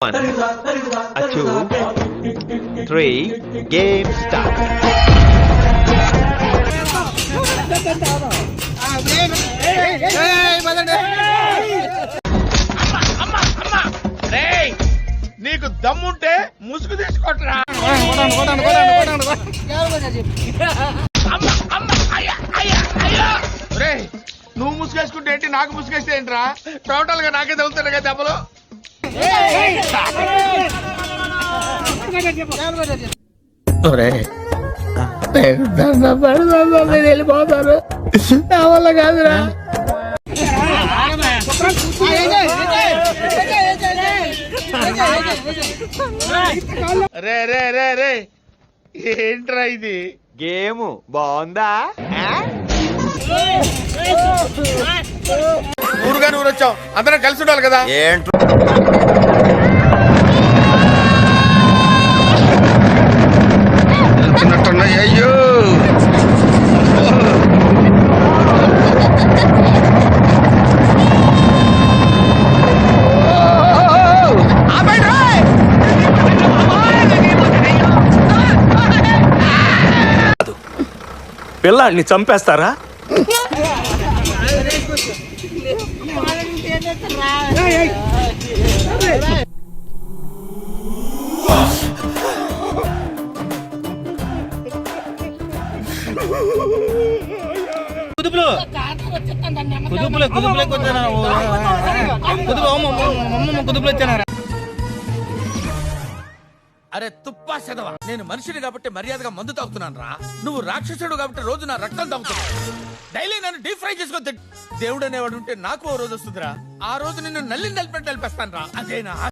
One, a two, three, game start. రేయ్ నీకు దమ్ముంటే ముసుగు తీసుకొట్టరా రేయ్ నువ్వు ముసుగేసుకుంటే ఏంటి? నాకు ముసుగేస్తే ఏంట్రా? టోటల్గా నాకే తగులుతాడు కదా దెబ్బలు. వెళ్ళిపోతారు. నా వల్ల కాదురా. రే రే రే రే. ఏంట్రా ఇది? గేమ్. బాగుందా? ఆ? ఊరుగా ఊరు వచ్చాం అందరం కలిసి ఉండాలి కదా? వెళ్తున్నట్టున్నాయి, పిల్లాడిని చంపేస్తారా కుదుపులు కుదుపులు కుదుపులోకి వచ్చారా కుదుపు అమ్మ అమ్మ కుదుపులు వచ్చాను అరే తుప్పా సెదవా. నేను మనిషిని కాబట్టి మర్యాదగా మందు తాగుతున్నాను రా నువ్వు రాక్షసుడు కాబట్టి రోజు నా రక్తం తాగుతున్నావు. డైలీ నన్ను డీప్ ఫ్రై చేసుకొని దేవుడు అనేవాడు ఉంటే నాకు ఓ రోజు వస్తుందిరా. ఆ రోజు నిన్ను నల్లి నలిపెట్టి నలిపేస్తాను రా అదేనా?